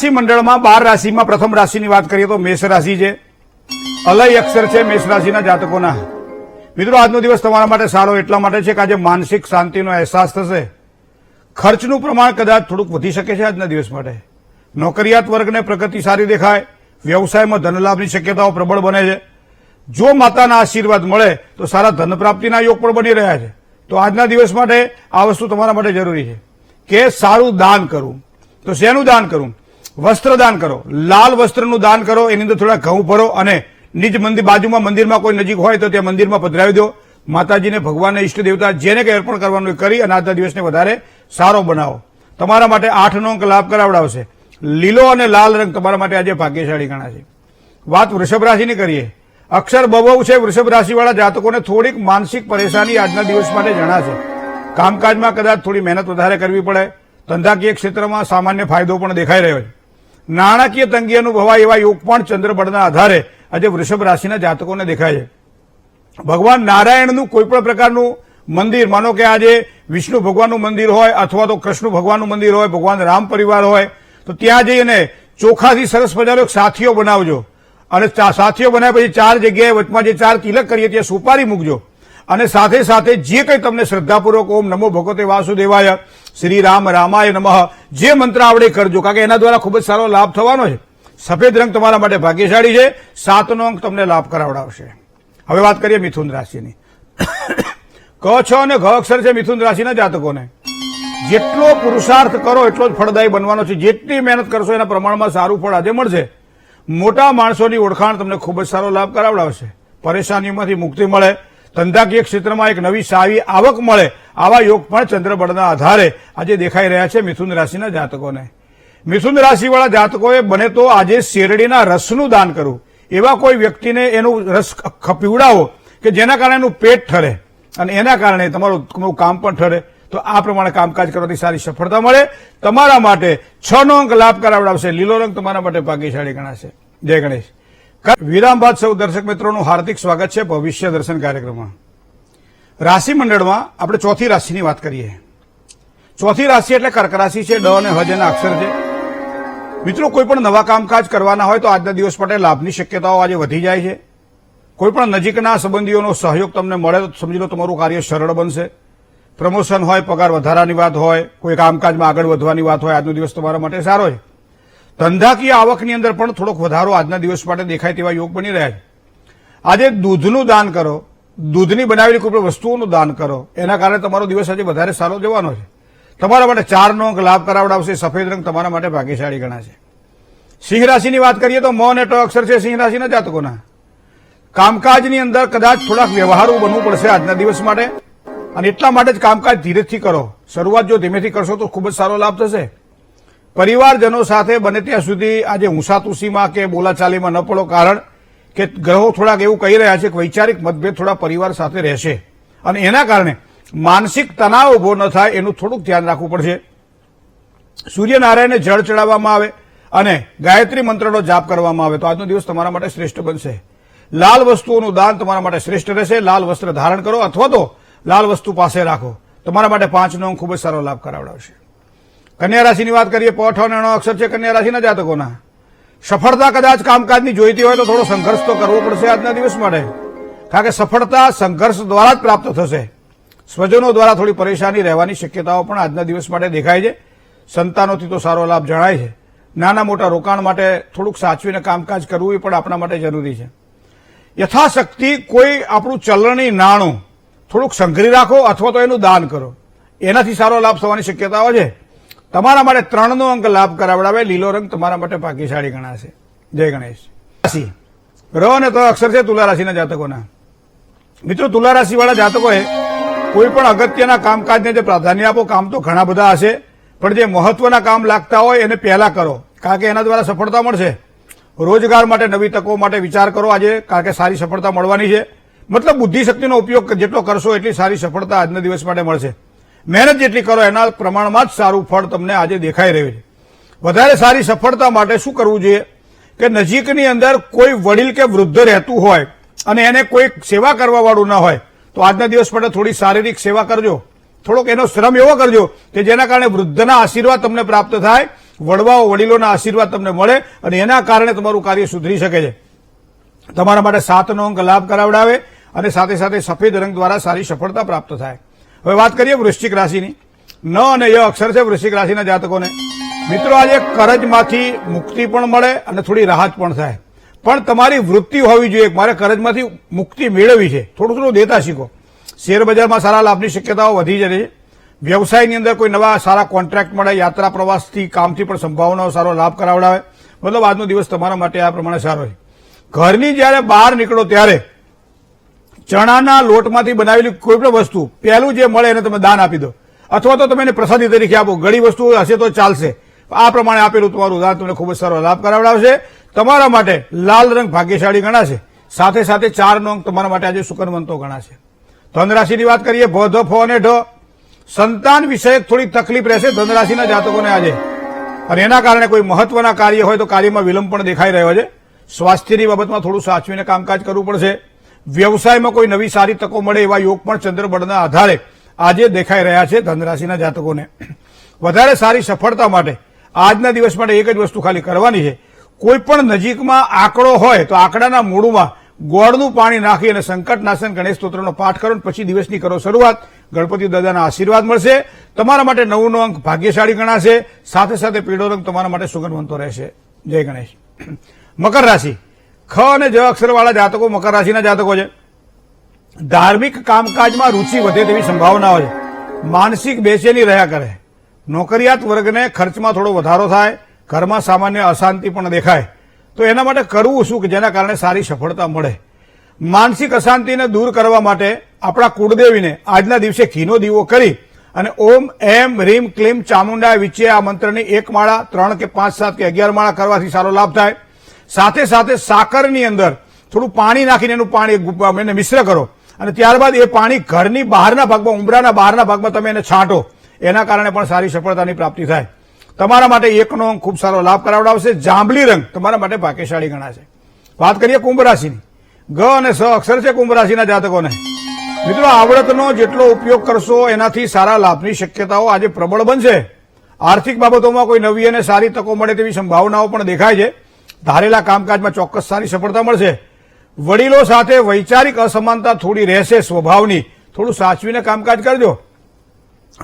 રાશિ મંડળમાં બાર રાશિમાં પ્રથમ રાશિની વાત કરીએ તો મેષ રાશિ છે. અલય અક્ષર છે મેષ રાશિના જાતકોના. મિત્રો, આજનો દિવસ તમારા માટે સારો એટલા માટે છે કે આજે માનસિક શાંતિનો અહેસાસ થશે. ખર્ચનું પ્રમાણ કદાચ થોડુંક વધી શકે છે આજના દિવસ માટે. નોકરિયાત વર્ગને પ્રગતિ સારી દેખાય. વ્યવસાયમાં ધનલાભની શક્યતાઓ પ્રબળ બને છે. જો માતાના આશીર્વાદ મળે, તો સારા ધન પ્રાપ્તિના યોગ પણ બની રહ્યા છે. તો આજના દિવસ માટે આ વસ્તુ તમારા માટે જરૂરી છે. કે સારું દાન કરવું તો શેનું દાન કરવું વસ્ત્ર દાન કરો. લાલ વસ્ત્રનું દાન કરો, એની અંદર થોડા ઘઉં ભરો અને નિજ મંદિર બાજુમાં મંદિરમાં કોઈ નજીક હોય તો ત્યાં મંદિરમાં પધરાવી દો. માતાજીને ભગવાનને ઈષ્ટ દેવતા જેને કંઈ અર્પણ કરવાનું કરી અને આજના દિવસને વધારે સારો બનાવો. તમારા માટે આઠનો અંક લાભ કરાવડાવશે. લીલો અને લાલ રંગ તમારા માટે આજે ભાગ્યશાળી ગણાશે. વાત વૃષભ રાશિની કરીએ. અક્ષર બબવ છે વૃષભ રાશિવાળા જાતકોને થોડીક માનસિક પરેશાની આજના દિવસ માટે જણાશે. કામકાજમાં કદાચ થોડી મહેનત વધારે કરવી પડે. ધંધાકીય ક્ષેત્રમાં સામાન્ય ફાયદો પણ દેખાઈ રહ્યો છે. નાણાકીય તંગી અનુભવાય એવા યોગ પણ ચંદ્રબળના આધારે આજે વૃષભ રાશિના જાતકોને દેખાય છે. ભગવાન નારાયણનું કોઈપણ પ્રકારનું મંદિર, માનો કે આજે વિષ્ણુ ભગવાનનું મંદિર હોય અથવા તો કૃષ્ણ ભગવાનનું મંદિર હોય, ભગવાન રામ પરિવાર હોય, તો ત્યાં જઈને ચોખાથી સરસ મજાનો એક સાથીઓ બનાવજો. અને સાથીઓ બનાવ્યા પછી ચાર જગ્યાએ વચમાં જે ચાર તિલક કરીએ ત્યાં સુપારી મૂકજો. અને સાથે સાથે જે કંઈ તમને શ્રદ્ધાપૂર્વક ઓમ નમો ભગવતે વાસુદેવાય, શ્રી રામ રામાય નમઃ જે મંત્ર આવડે કરજો. કારણ કે એના દ્વારા ખૂબ જ સારો લાભ થવાનો છે. સફેદ રંગ તમારા માટે ભાગ્યશાળી છે. સાતનો અંક તમને લાભ કરાવડાવશે. હવે વાત કરીએ મિથુન રાશિની. ક, છ અને ઘ અક્ષર છે મિથુન રાશિના જાતકોને. જેટલો પુરુષાર્થ કરો એટલો જ ફળદાયી બનવાનો છે. જેટલી મહેનત કરશો એના પ્રમાણમાં સારું ફળ આજે મળશે. મોટા માણસોની ઓળખાણ તમને ખૂબ જ સારો લાભ કરાવડાવશે. પરેશાનીઓમાંથી મુક્તિ મળે. ધંધાકીય ક્ષેત્રમાં એક નવી સારી આવક મળે આવા યોગ પણ ચંદ્રબળના આધારે આજે દેખાઈ રહ્યા છે મિથુન રાશિના જાતકોને. મિથુન રાશિવાળા જાતકોએ બને તો આજે શેરડીના રસનું દાન કરવું. એવા કોઈ વ્યક્તિને એનું રસ ખપીવડાવો પીવડાવો કે જેના કારણે એનું પેટ ઠરે અને એના કારણે તમારું કામ પણ ઠરે, તો આ પ્રમાણે કામકાજ કરવાથી સારી સફળતા મળે. તમારા માટે છ નો અંક લાભ કરાવડાવશે લીલો રંગ તમારા માટે ભાગ્યશાળી ગણાશે. જય ગણેશ. વિરામ બાદ સૌ દર્શક મિત્રોનું હાર્દિક સ્વાગત છે ભવિષ્ય દર્શન કાર્યક્રમમાં. રાશિ મંડળમાં આપણે ચોથી રાશિની વાત કરીએ. ચોથી રાશિ એટલે કર્ક રાશિ છે, ડ અને હજ એના અક્ષર છે. મિત્રો, કોઈ પણ નવા કામકાજ કરવાના હોય તો આજના દિવસ માટે લાભની શક્યતાઓ આજે વધી જાય છે. કોઈ પણ નજીકના સંબંધીઓનો સહયોગ તમને મળે તો સમજી લો તમારું કાર્ય સરળ બનશે. પ્રમોશન હોય, પગાર વધારાની વાત હોય, કોઈ કામકાજમાં આગળ વધવાની વાત હોય, આજનો દિવસ તમારા માટે સારો છે. ધંધાકીય આવકની અંદર પણ થોડોક વધારો આજના દિવસ માટે દેખાય તેવા યોગ બની રહ્યા છે. આજે દૂધનું દાન કરો, દૂધની બનાવેલી કોઈ વસ્તુઓનું દાન કરો, એના કારણે તમારો દિવસ આજે વધારે સારો જવાનો છે. તમારા માટે ચારનો અંક લાભ કરાવડાવશે, સફેદ રંગ તમારા માટે ભાગ્યશાળી ગણાશે. સિંહ રાશિની વાત કરીએ તો મ અને ટ અક્ષર છે સિંહ રાશિના જાતકોના. કામકાજની અંદર કદાચ થોડાક વ્યવહારો બનવું પડશે આજના દિવસ માટે. અને એટલા માટે જ કામકાજ ધીરેથી કરો. શરૂઆત જો ધીમેથી કરશો તો ખૂબ જ સારો લાભ થશે. પરિવારજનો સાથે બને ત્યાં સુધી આજે હુંસાતુસીમાં કે બોલાચાલીમાં ન પડો, કારણ કે ગ્રહો થોડાક એવું કહી રહ્યા છે કે વૈચારિક મતભેદ થોડા પરિવાર સાથે રહેશે. અને એના કારણે માનસિક તણાવ ઊભો ન થાય એનું થોડુંક ધ્યાન રાખવું પડશે. સૂર્યનારાયણને જળ ચડાવવામાં આવે અને ગાયત્રી મંત્રનો જાપ કરવામાં આવે. તો આજનો દિવસ તમારા માટે શ્રેષ્ઠ બનશે. લાલ વસ્તુઓનું દાન તમારા માટે શ્રેષ્ઠ રહેશે. લાલ વસ્ત્ર ધારણ કરો અથવા તો લાલ વસ્તુ પાસે રાખો. તમારા માટે પાંચનો અંક ખૂબ જ સારો લાભ કરાવડાવશે કન્યા રાશિની વાત કરીએ, પઠ અને અક્ષર છે કન્યા રાશિના જાતકોના. સફળતા કદાચ કામકાજની જોઈતી હોય તો થોડો સંઘર્ષ તો કરવો પડશે આજના દિવસ માટે. કારણ કે સફળતા સંઘર્ષ દ્વારા જ પ્રાપ્ત થશે. સ્વજનો દ્વારા થોડી પરેશાની રહેવાની શક્યતાઓ પણ આજના દિવસ માટે દેખાય છે. સંતાનોથી તો સારો લાભ જણાય છે. નાના મોટા રોકાણ માટે થોડુંક સાચવીને કામકાજ કરવું એ પણ આપણા માટે જરૂરી છે. યથાશક્તિ કોઈ આપણું ચલણી નાણું થોડુંક સંઘરી રાખો અથવા તો એનું દાન કરો. એનાથી સારો લાભ થવાની શક્યતાઓ છે. તમારા માટે ત્રણનો અંક લાભ કરાવડાવે, લીલો રંગ તમારા માટે ભાગ્યશાળી ગણાશે. જય ગણેશ. રાશિ. ર અને તો અક્ષર છે તુલા રાશિના જાતકોના. મિત્રો, તુલા રાશિવાળા જાતકોએ કોઈ પણ અગત્યના કામકાજને જે પ્રાધાન્ય આપો, કામ તો ઘણા બધા હશે, પણ જે મહત્વના કામ લાગતા હોય એને પહેલા કરો. કારણ કે એના દ્વારા સફળતા મળશે. રોજગાર માટે નવી તકો માટે વિચાર કરો આજે, કારણ કે સારી સફળતા મળવાની છે. મતલબ બુદ્ધિશક્તિનો ઉપયોગ જેટલો કરશો, એટલી સારી સફળતા આજના દિવસ માટે મળશે. મહેનત જેટલી કરો એના પ્રમાણમાં જ સારું ફળ તમને આજે દેખાઈ રહ્યું છે. વધારે સારી સફળતા માટે શું કરવું જોઈએ? કે નજીકની અંદર કોઈ વડીલ કે વૃદ્ધ રહેતું હોય અને એને કોઈ સેવા કરવાવાળું ના હોય, તો આજના દિવસ માટે થોડી શારીરિક સેવા કરજો. થોડોક એનો શ્રમ એવો કરજો કે જેના કારણે વૃદ્ધના આશીર્વાદ તમને પ્રાપ્ત થાય, વડવાઓ, વડીલોના આશીર્વાદ તમને મળે અને એના કારણે તમારું કાર્ય સુધરી શકે છે. તમારા માટે સાતનો અંક લાભ કરાવડાવે અને સાથે સાથે સફેદ રંગ દ્વારા સારી સફળતા પ્રાપ્ત થાય. હવે વાત કરીએ વૃશ્ચિક રાશિની. ન અને ય અક્ષર છે વૃશ્ચિક રાશિના જાતકોને. મિત્રો, આજે કરજમાંથી મુક્તિ પણ મળે અને થોડી રાહત પણ થાય. પણ તમારી વૃત્તિ હોવી જોઈએ. મારે કરજમાંથી મુક્તિ મેળવવી છે. થોડું થોડું દેતા શીખો. શેર બજારમાં સારા લાભની શક્યતાઓ વધી જાય છે. વ્યવસાયની અંદર કોઈ નવા સારા કોન્ટ્રાક્ટ મળે, યાત્રા પ્રવાસથી કામથી પણ સંભાવનાઓ સારો લાભ કરાવડાવે. મતલબ આજનો દિવસ તમારા માટે આ પ્રમાણે સારો છે. ઘરની જ્યારે બહાર નીકળો ત્યારે ચણાના લોટમાંથી બનાવેલી કોઈ પણ વસ્તુ, પહેલું જે મળે એને તમે દાન આપી દો. અથવા તો તમે એને પ્રસાદી તરીકે આપો. ઘણી વસ્તુ હશે તો ચાલશે. આ પ્રમાણે આપેલું તમારું દાન તમને ખૂબ જ સારો લાભ કરાવડાવશે. તમારા માટે લાલ રંગ ભાગ્યશાળી ગણાશે. સાથે સાથે ચાર નો અંક તમારા માટે આજે સુકનવંતો ગણાશે. ધનરાશિની વાત કરીએ, ભ, ધ, ફ અને ઢ. સંતાન વિષયક થોડી તકલીફ રહેશે ધનરાશિના જાતકોને આજે. અને એના કારણે કોઈ મહત્વના કાર્ય હોય તો કાર્યમાં વિલંબ પણ દેખાઈ રહ્યો છે. સ્વાસ્થ્યની બાબતમાં થોડું સાચવીને કામકાજ કરવું પડશે. વ્યવસાયમાં કોઈ નવી સારી તકો મળે એવા યોગ પણ ચંદ્રબળના આધારે આજે દેખાઈ રહ્યા છે ધનરાશિના જાતકોને. વધારે સારી સફળતા માટે આજના દિવસ માટે એક જ વસ્તુ ખાલી કરવાની છે. કોઈ પણ નજીકમાં આંકડો હોય તો આંકડાના મૂળમાં ગોળનું પાણી નાખી અને સંકટ નાશન ગણેશ સ્તોત્રનો પાઠ કરો પછી દિવસની કરો શરૂઆત. ગણપતિ દાદાના આશીર્વાદ મળશે. તમારા માટે નવનો અંક ભાગ્યશાળી ગણાશે. સાથે સાથે પીળો રંગ તમારા માટે સુગંધવંતો રહેશે. જય ગણેશ. મકર રાશિ. ખ અને જ અક્ષરવાળા જાતકો મકર રાશિના જાતકો છે. ધાર્મિક કામકાજમાં રુચિ વધે તેવી સંભાવનાઓ છે. માનસિક બેચેની રહ્યા કરે. નોકરિયાત વર્ગને ખર્ચમાં થોડો વધારો થાય, ઘરમાં સામાન્ય અશાંતિ પણ દેખાય. તો એના માટે કરવું શું કે જેના કારણે સારી સફળતા મળે? માનસિક અશાંતિને દૂર કરવા માટે આપણા કુળદેવીને આજના દિવસે ઘીનો દીવો કરી અને ઓમ, એમ, રીમ, ક્લીમ, ચામુંડા, વિચે આ મંત્રની એક માળા, ત્રણ કે પાંચ, સાત કે અગિયાર માળા કરવાથી સારો લાભ થાય. સાથે સાથે સાકરની અંદર થોડું પાણી નાખીને એનું પાણી એને મિશ્ર કરો. અને ત્યારબાદ એ પાણી ઘરની બહારના ભાગમાં ઉમરાના બહારના ભાગમાં તમે એને છાંટો. એના કારણે પણ સારી સફળતાની પ્રાપ્તિ થાય. તમારા માટે એકનો અંક ખૂબ સારો લાભ કરાવડાવશે. જાંબલી રંગ તમારા માટે ભાગ્યશાળી ગણાશે. વાત કરીએ કુંભ રાશિની. ગ અને સ અક્ષર છે કુંભ રાશિના જાતકોને. મિત્રો, આવડતનો જેટલો ઉપયોગ કરશો એનાથી સારા લાભની શક્યતાઓ આજે પ્રબળ બનશે. આર્થિક બાબતોમાં કોઈ નવી અને સારી તકો મળે તેવી સંભાવનાઓ પણ દેખાય છે. ધારેલા કામકાજમાં ચોક્કસ સારી સફળતા મળશે. વડીલો સાથે વૈચારિક અસમાનતા થોડી રહેશે સ્વભાવની. થોડું સાચવીને કામકાજ કરજો.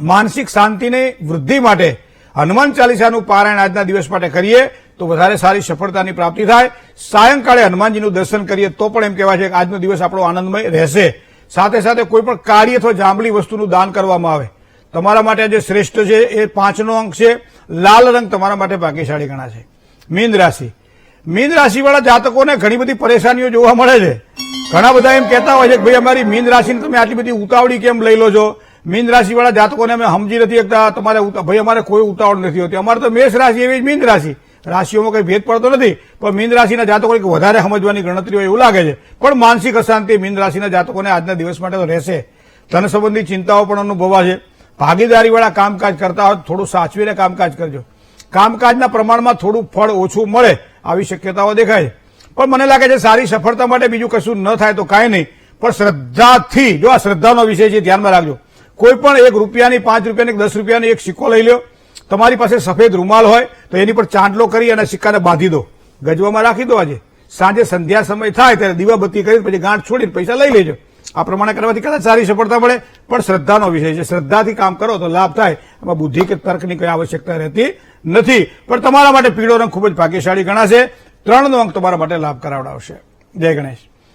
માનસિક શાંતિની વૃદ્ધિ માટે હનુમાન ચાલીસાનું પારાયણ આજના દિવસ માટે કરીએ તો વધારે સારી સફળતાની પ્રાપ્તિ થાય. સાયંકાળે હનુમાનજીનું દર્શન કરીએ તો પણ એમ કહેવાય છે કે આજનો દિવસ આપણો આનંદમય રહેશે. સાથે સાથે કોઈ પણ કાર્ય અથવા જાંબલી વસ્તુનું દાન કરવામાં આવે. તમારા માટે જે શ્રેષ્ઠ છે, એ પાંચનો અંક છે. લાલ રંગ તમારા માટે ભાગ્યશાળી ગણાશે. મીન રાશિ. મીન રાશિવાળા જાતકોને ઘણી બધી પરેશાનીઓ જોવા મળે છે. ઘણા બધા એમ કહેતા હોય છે કે ભાઈ અમારી મીન રાશિને તમે આટલી બધી ઉતાવળી કેમ લઈ લો છો? મીન રાશિવાળા જાતકોને અમે સમજી નથી શકતા. તમારે ભાઈ અમારે કોઈ ઉતાવળ નથી હોતી. અમારે તો મેષ રાશિ એવી જ મીન રાશિ. રાશિઓમાં કંઈ ભેદ પડતો નથી. પણ મીન રાશિના જાતકોને વધારે સમજવાની ગણતરી હોય એવું લાગે છે. પણ માનસિક અશાંતિ મીન રાશિના જાતકોને આજના દિવસ માટે તો રહેશે. ધન સંબંધી ચિંતાઓ પણ અનુભવાશે ભાગીદારીવાળા કામકાજ કરતા હોય થોડું સાચવીને કામકાજ કરજો. કામકાજના પ્રમાણમાં થોડું ફળ ઓછું મળે. આવી શક્યતાઓ દેખાય. છે પણ મને લાગે છે સારી સફળતા માટે બીજું કશું ન થાય તો કાંઈ નહીં. પણ શ્રદ્ધાથી, જો આ શ્રદ્ધાનો વિષય છે, ધ્યાનમાં રાખજો. કોઈ પણ એક રૂપિયાની, પાંચ રૂપિયાની દસ રૂપિયાની એક સિક્કો લઈ લો તમારી પાસે સફેદ રૂમાલ હોય, તો એની પર ચાંદલો કરી અને સિક્કાને બાંધી દો. ગજવામાં રાખી દો આજે. સાંજે સંધ્યા સમય થાય ત્યારે દીવાબત્તી કરી, પછી ગાંઠ છોડીને પૈસા લઈ લેજો. આ પ્રમાણે કરવાથી કદાચ સારી સફળતા મળે, પણ શ્રદ્ધાનો વિષય છે. શ્રદ્ધાથી કામ કરો તો લાભ થાય. એમાં બુદ્ધિ કે તર્કની કોઈ આવશ્યકતા રહેતી નથી. પણ તમારા માટે પીળો રંગ ખૂબ જ ભાગ્યશાળી ગણાશે. ત્રણનો અંક તમારા માટે લાભ કરાવડાવશે. જય ગણેશ.